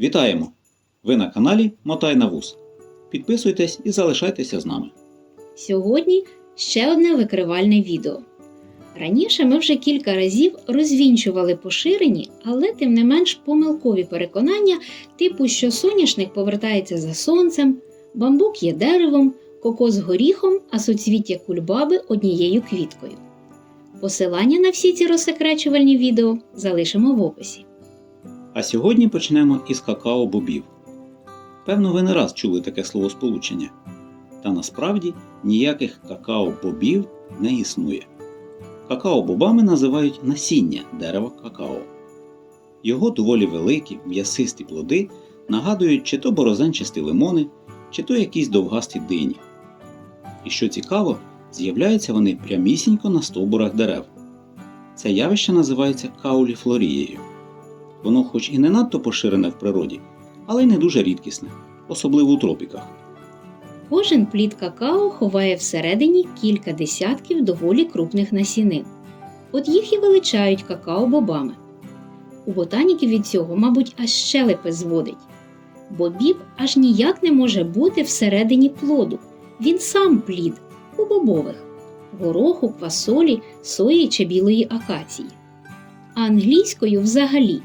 Вітаємо! Ви на каналі Мотай на вус. Підписуйтесь і залишайтеся з нами. Сьогодні ще одне викривальне відео. Раніше ми вже кілька разів розвінчували поширені, але тим не менш помилкові переконання, типу, що соняшник повертається за сонцем, бамбук є деревом, кокос горіхом, а суцвіття кульбаби однією квіткою. Посилання на всі ці розсекречувальні відео залишимо в описі. А сьогодні почнемо із какао-бобів. Певно, ви не раз чули таке словосполучення. Та насправді ніяких какао-бобів не існує. Какао-бобами називають насіння дерева какао. Його доволі великі, м'ясисті плоди нагадують чи то борозенчасті лимони, чи то якісь довгасті дині. І що цікаво, з'являються вони прямісінько на стовбурах дерев. Це явище називається кауліфлорією. Воно хоч і не надто поширене в природі, але й не дуже рідкісне, особливо у тропіках. Кожен плід какао ховає всередині кілька десятків доволі крупних насінин. От їх і величають какао-бобами. У ботаніків від цього, мабуть, аж щелепи зводить. Бобіб аж ніяк не може бути всередині плоду. Він сам плід у бобових гороху, квасолі, сої чи білої акації. А англійською взагалі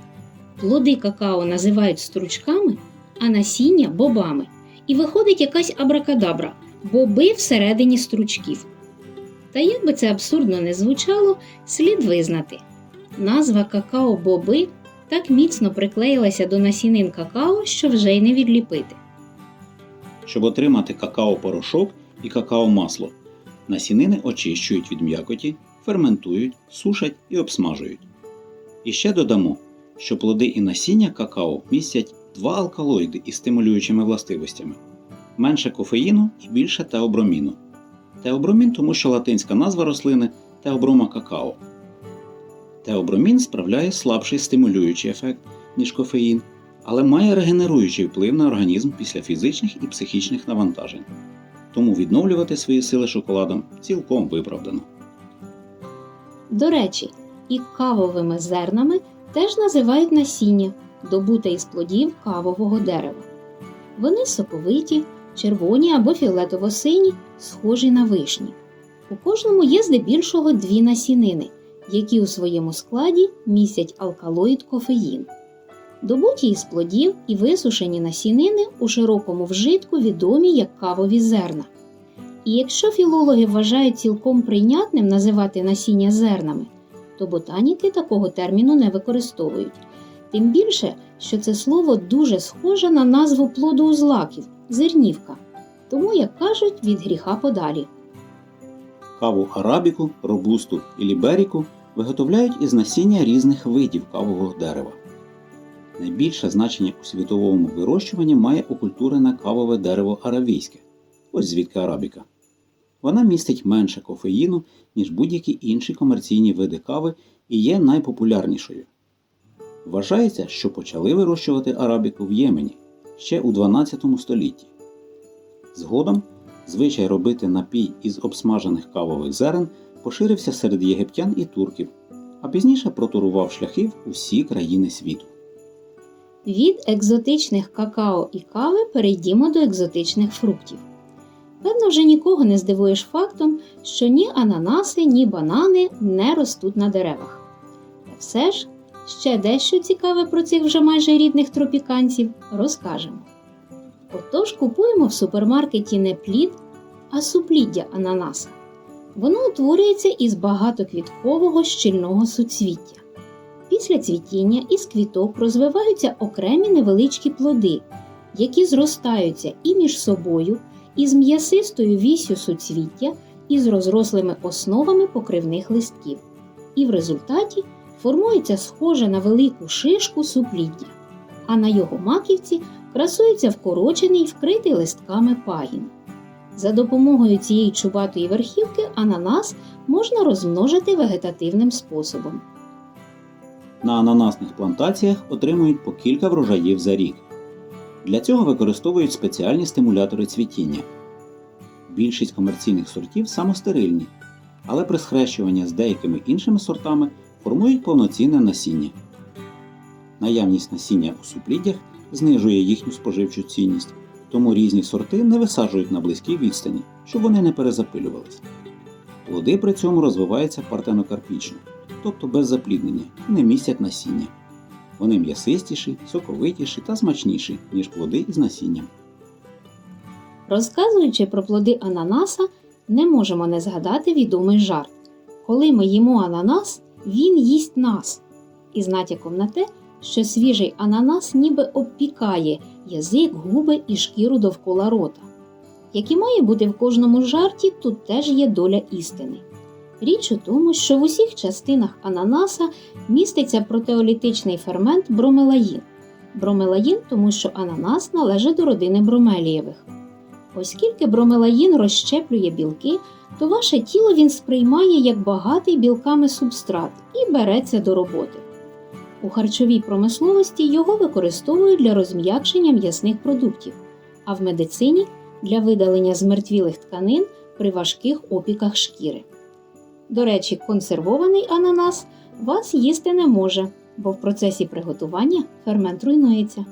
плоди какао називають стручками, а насіння бобами. І виходить якась абракадабра, боби всередині стручків. Та як би це абсурдно не звучало, слід визнати. Назва какао-боби так міцно приклеїлася до насінин какао, що вже й не відліпити. Щоб отримати какао-порошок і какао-масло, насінини очищують від м'якоті, ферментують, сушать і обсмажують. І ще додамо, що плоди і насіння какао містять два алкалоїди із стимулюючими властивостями менше кофеїну і більше теоброміну. Теобромін, тому що латинська назва рослини теоброма какао. Теобромін справляє слабший стимулюючий ефект, ніж кофеїн, але має регенеруючий вплив на організм після фізичних і психічних навантажень. Тому відновлювати свої сили шоколадом цілком виправдано. До речі, і кавовими зернами теж називають насіння, добуте із плодів кавового дерева. Вони соковиті, червоні або фіолетово-сині, схожі на вишні. У кожному є здебільшого дві насінини, які у своєму складі містять алкалоїд кофеїн. Добуті із плодів і висушені насінини у широкому вжитку відомі як кавові зерна. І якщо філологи вважають цілком прийнятним називати насіння зернами, то ботаніки такого терміну не використовують. Тим більше, що це слово дуже схоже на назву плоду злаків зернівка. Тому, як кажуть, від гріха подалі. Каву арабіку, робусту і ліберіку виготовляють із насіння різних видів кавового дерева. Найбільше значення у світовому вирощуванні має окультурене кавове дерево аравійське, ось звідки арабіка. Вона містить менше кофеїну, ніж будь-які інші комерційні види кави і є найпопулярнішою. Вважається, що почали вирощувати арабіку в Ємені ще у 12 столітті. Згодом звичай робити напій із обсмажених кавових зерен поширився серед єгиптян і турків, а пізніше протурував шляхи в усі країни світу. Від екзотичних какао і кави перейдімо до екзотичних фруктів. Певно, вже нікого не здивуєш фактом, що ні ананаси, ні банани не ростуть на деревах. Та все ж ще дещо цікаве про цих вже майже рідних тропіканців розкажемо. Отож купуємо в супермаркеті не плід, а супліддя ананаса. Воно утворюється із багатоквіткового щільного суцвіття. Після цвітіння із квіток розвиваються окремі невеличкі плоди, які зростаються і між собою, і з м'ясистою вісю суцвіття, і з розрослими основами покривних листків. І в результаті формується схоже на велику шишку супліддя, а на його маківці красується вкорочений вкритий листками пагін. За допомогою цієї чубатої верхівки ананас можна розмножити вегетативним способом. На ананасних плантаціях отримують по кілька врожаїв за рік. Для цього використовують спеціальні стимулятори цвітіння. Більшість комерційних сортів самостерильні, але при схрещуванні з деякими іншими сортами формують повноцінне насіння. Наявність насіння у супліддях знижує їхню споживчу цінність, тому різні сорти не висаджують на близькій відстані, щоб вони не перезапилювалися. Плоди при цьому розвиваються партенокарпічно, тобто без запліднення, і не містять насіння. Вони м'ясистіші, соковитіші та смачніші, ніж плоди із насінням. Розказуючи про плоди ананаса, не можемо не згадати відомий жарт. Коли ми їмо ананас, він їсть нас. Із натяком на те, що свіжий ананас ніби обпікає язик, губи і шкіру довкола рота. Як і має бути в кожному жарті, тут теж є доля істини. Річ у тому, що в усіх частинах ананаса міститься протеолітичний фермент бромелаїн. Бромелаїн, тому що ананас належить до родини бромелієвих. Оскільки бромелаїн розщеплює білки, то ваше тіло він сприймає як багатий білками субстрат і береться до роботи. У харчовій промисловості його використовують для розм'якшення м'ясних продуктів, а в медицині для видалення змертвілих тканин при важких опіках шкіри. До речі, консервований ананас вас їсти не може, бо в процесі приготування фермент руйнується.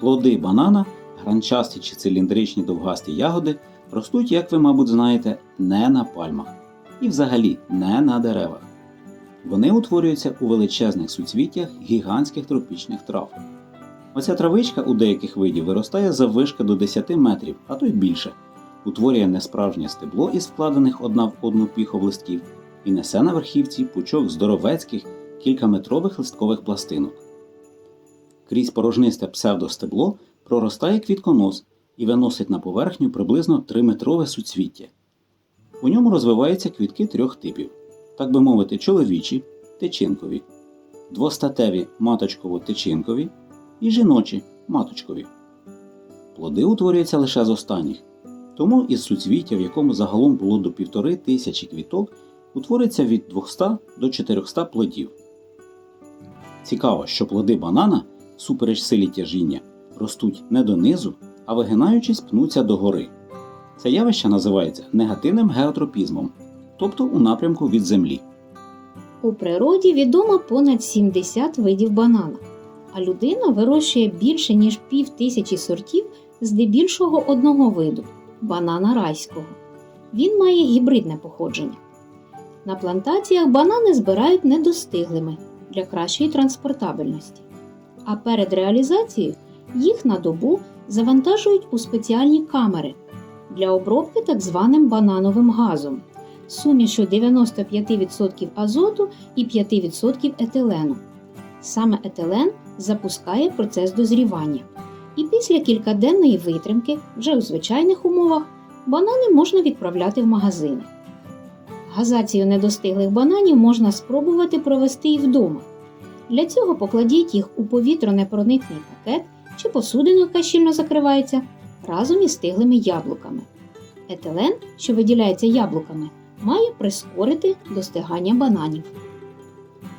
Плоди банана, гранчасті чи циліндричні довгасті ягоди ростуть, як ви, мабуть, знаєте, не на пальмах і взагалі не на деревах. Вони утворюються у величезних суцвіттях гігантських тропічних трав. Оця травичка у деяких видів виростає заввишки до 10 метрів, а то й більше, утворює несправжнє стебло із вкладених одна в одну піхов листків і несе на верхівці пучок здоровецьких кількаметрових листкових пластинок. Крізь порожнисте псевдостебло проростає квітконос і виносить на поверхню приблизно 3-метрове суцвіття. У ньому розвиваються квітки трьох типів, так би мовити, чоловічі тичинкові, двостатеві маточково-тичинкові і жіночі маточкові. Плоди утворюються лише з останніх, тому із суцвіття, в якому загалом було до півтори тисячі квіток, утвориться від 200 до 400 плодів. Цікаво, що плоди банана, супереч силі тяжіння, ростуть не донизу, а вигинаючись пнуться догори. Це явище називається негативним геотропізмом, тобто у напрямку від землі. У природі відомо понад 70 видів банана, а людина вирощує більше ніж пів тисячі сортів здебільшого одного виду банана райського. Він має гібридне походження. На плантаціях банани збирають недостиглими для кращої транспортабельності. А перед реалізацією їх на добу завантажують у спеціальні камери для обробки так званим банановим газом сумішю 95% азоту і 5% етилену. Саме етилен запускає процес дозрівання. І після кількаденної витримки, вже у звичайних умовах, банани можна відправляти в магазини. Газацію недостиглих бананів можна спробувати провести і вдома. Для цього покладіть їх у повітронепроникний пакет чи посудину, яка щільно закривається, разом із стиглими яблуками. Етилен, що виділяється яблуками, має прискорити достигання бананів.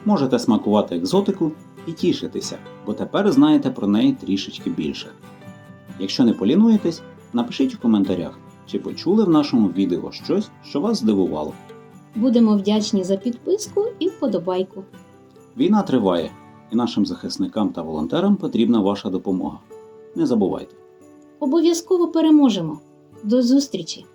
Можете смакувати екзотику і тішитися, бо тепер знаєте про неї трішечки більше. Якщо не полінуєтесь, напишіть у коментарях, чи почули в нашому відео щось, що вас здивувало. Будемо вдячні за підписку і вподобайку. Війна триває, і нашим захисникам та волонтерам потрібна ваша допомога. Не забувайте. Обов'язково переможемо. До зустрічі!